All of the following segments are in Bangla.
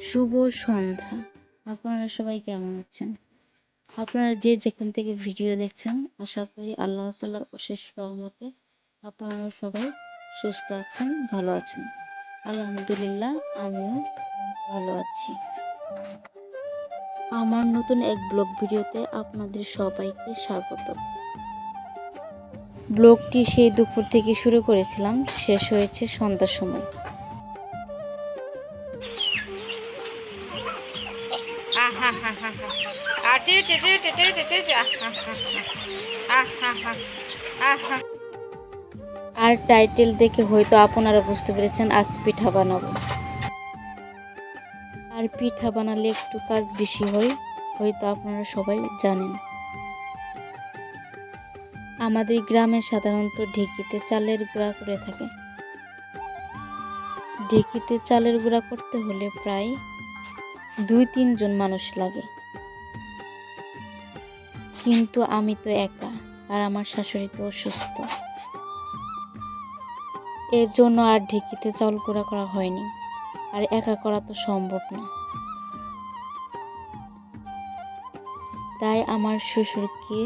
শুভ সন্ধ্যা। আপনারা সবাই কেমন আছেন? আপনারা যে যেখান থেকে ভিডিও দেখছেন, আশা করি আল্লাহ তালার অশেষ রহমতে আপনারা সবাই সুস্থ আছেন, ভালো আছেন। আলহামদুলিল্লাহ, আমিও ভালো আছি। আমার নতুন এক ব্লগ ভিডিওতে আপনাদের সবাইকে স্বাগত। ব্লগটি সেই দুপুর থেকে শুরু করেছিলাম, শেষ হয়েছে সন্ধ্যার সময়। আর টাইটেল দেখে হয়তো আপনারা বুঝতে পেরেছেন, আজ পিঠা বানাবো। আর পিঠা বানালে একটু কাজ বেশি হয়, হয়তো আপনারা সবাই জানেন। আমাদের গ্রামে সাধারণত ঢেকিতে চালের গুঁড়া করে থাকে। ঢেকিতে চালের গুঁড়া করতে হলে প্রায় দুই তিনজন মানুষ লাগে। কিন্তু আমি তো একা, আর আমার শাশুড়ি তো অসুস্থ। এর জন্য আর ঢেকিতে চাউল গুঁড়া করা হয়নি, আর একা করা তো সম্ভব না। তাই আমার শ্বশুরকে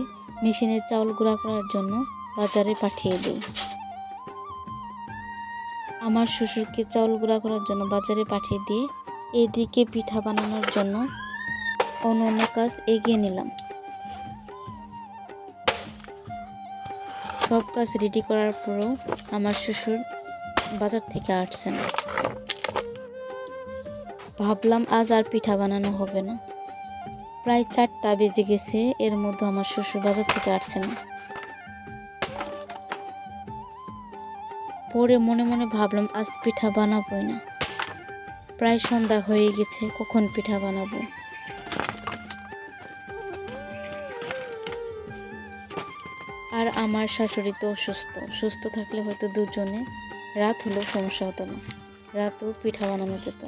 মেশিনে চাউল গুঁড়া করার জন্য বাজারে পাঠিয়ে দিই। আমার শ্বশুরকে চাউল গুঁড়া করার জন্য বাজারে পাঠিয়ে দিয়ে এদিকে পিঠা বানানোর জন্য অন্য অন্য কাজ এগিয়ে নিলাম। সব কাজ রেডি করার পরও আমার শ্বশুর বাজার থেকে আসছে না। ভাবলাম আজ আর পিঠা বানানো হবে না। প্রায় চারটা বেজে গেছে, এর মধ্যে আমার শ্বশুর বাজার থেকে আসছে না। পরে মনে মনে ভাবলাম আজ পিঠা বানাবোই না। প্রায় সন্ধ্যা হয়ে গেছে, কখন পিঠা বানাবো? আর আমার শাশুড়ি তো অসুস্থ। সুস্থ থাকলে হয়তো দুজনে। রাত হলেও সমস্যা হতো না। রাতেও পিঠা বানানো যেত।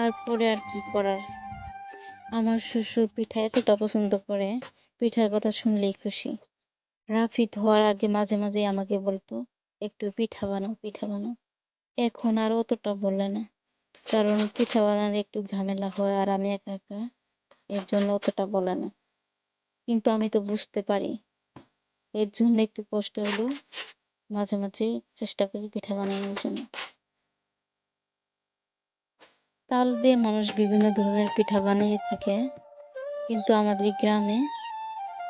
আর পরে আর কি করার? আমার শ্বশুর পিঠা এতটা পছন্দ করে, পিঠার কথা শুনলেই খুশি। রাফিদ হওয়ার আগে মাঝে মাঝে আমাকে বলতো, একটু পিঠা বানাও পিঠা বানাও। এখন আর অতটা বলে না, কারণ পিঠা বানালে একটু ঝামেলা হয় আর আমি একা একা এর জন্য অতটা বলে না। কিন্তু আমি তো বুঝতে পারি, এর জন্য একটু কষ্ট হলেও মাঝে মাঝে চেষ্টা করি পিঠা বানানোর জন্য। তাল দিয়ে মানুষ বিভিন্ন ধরনের পিঠা বানিয়ে থাকে, কিন্তু আমাদের গ্রামে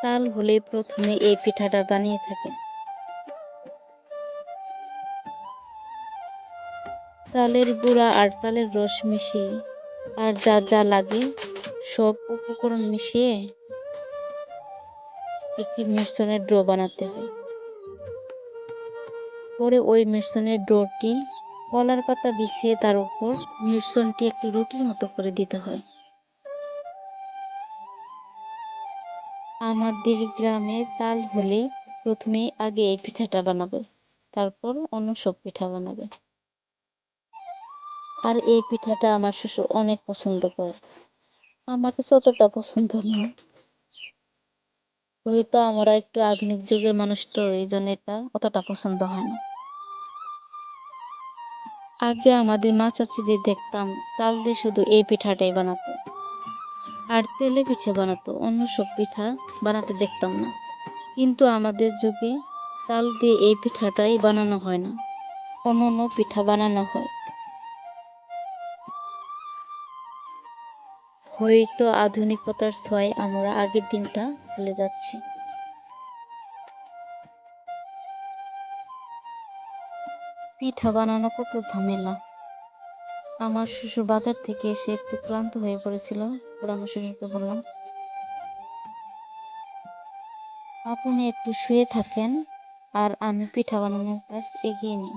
তাল হলে প্রথমে এই পিঠাটা বানিয়ে থাকে। তালের গুঁড়া আর তালের রস মিশিয়ে, আর যা যা লাগে সব উপকরণ মিশিয়ে একটি মিশ্রণের ড্রো বানাতে হয়। পরে ওই মিশ্রণের ডোটি কলার পাতা বিছিয়ে তার উপর মিশ্রণটি একটি রুটির মতো করে দিতে হয়। আমাদের গ্রামে তাল হলে প্রথমে আগে এই পিঠাটা বানাবে, তারপর অন্য সব পিঠা বানাবে। আর এই পিঠাটা আমার শ্বশুর অনেক পছন্দ করে। আমার কাছে অতটা পছন্দ না। হয়তো আমরা একটু আধুনিক যুগের মানুষ তো, এই জন্য এটা অতটা পছন্দ হয় না। আগে আমাদের মা চাচিদের দেখতাম, তাল দিয়ে শুধু এই পিঠাটাই বানাতো। আর তেলে পিঠে বানাতো, অন্য সব পিঠা বানাতে দেখতাম না। কিন্তু আমাদের যুগে তাল দিয়ে এই পিঠাটাই বানানো হয় না, অন্য অন্য পিঠা বানানো হয়। হয়তো আধুনিকতার ছয় আমরা আগের দিনটা ভুলে যাচ্ছি। পিঠা বানানো কত ঝামেলা। আমার শ্বশুর বাজার থেকে এসে একটু ক্লান্ত হয়ে পড়েছিল। ওরা আমার বললাম আপনি একটু শুয়ে থাকেন আর আমি পিঠা বানানোর কাজ এগিয়ে নিই।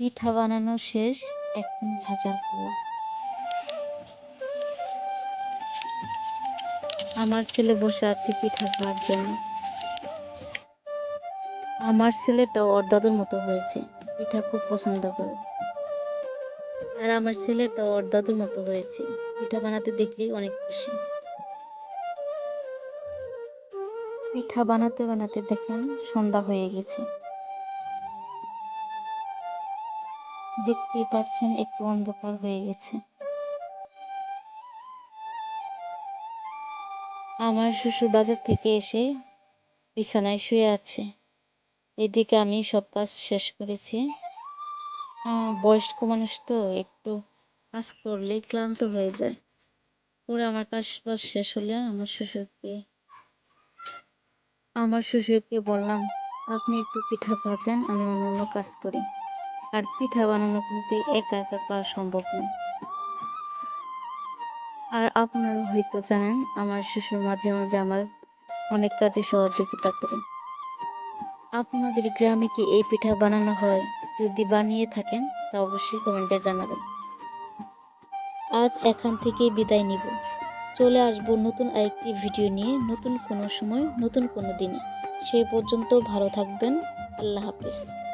পিঠা বানানো শেষ, এখন ভাজার পালা আমার ছেলে বসে আছে পিঠা খাওয়ার জন্য। আমার ছেলেটা ওর মতো হয়েছে, পিঠা খুব পছন্দ করে। আর আমার ছেলেটা ওর দাদুর মতো হয়েছে, পিঠা বানাতে দেখলেই অনেক খুশি। পিঠা বানাতে বানাতে দেখেন সন্ধ্যা হয়ে গেছে। দেখতেই পাচ্ছেন, একটু অন্ধকার হয়ে গেছে। আমার শ্বশুর বাজার থেকে এসে বিছানায় শুয়ে আছে। এদিকে আমি সব কাজ শেষ করেছি। বয়স্ক মানুষ তো, একটু কাজ করলেই ক্লান্ত হয়ে যায়। পরে আমার কাজ বাজ শেষ হলে আমার শ্বশুরকে আমার শ্বশুরকে বললাম, আপনি একটু পিঠা ভাজেন, আমি অন্য অন্য কাজ করি। আর পিঠা বানানো কিন্তু একা একা করা সম্ভব নয় আর আপনারা হয়তো জানেন, আমার শ্বশুর মাঝে মাঝে আমার অনেক কাজে সহযোগিতা করে আপনাদের গ্রামে কি এই পিঠা বানানো হয়? যদি বানিয়ে থাকেন, তা অবশ্যই কমেন্টে জানাবেন। আজ এখান থেকে বিদায় নিব। চলে আসব নতুন আরেকটি ভিডিও নিয়ে, নতুন কোনো সময়, নতুন কোনো দিনে। সেই পর্যন্ত ভালো থাকবেন। আল্লাহ হাফিজ।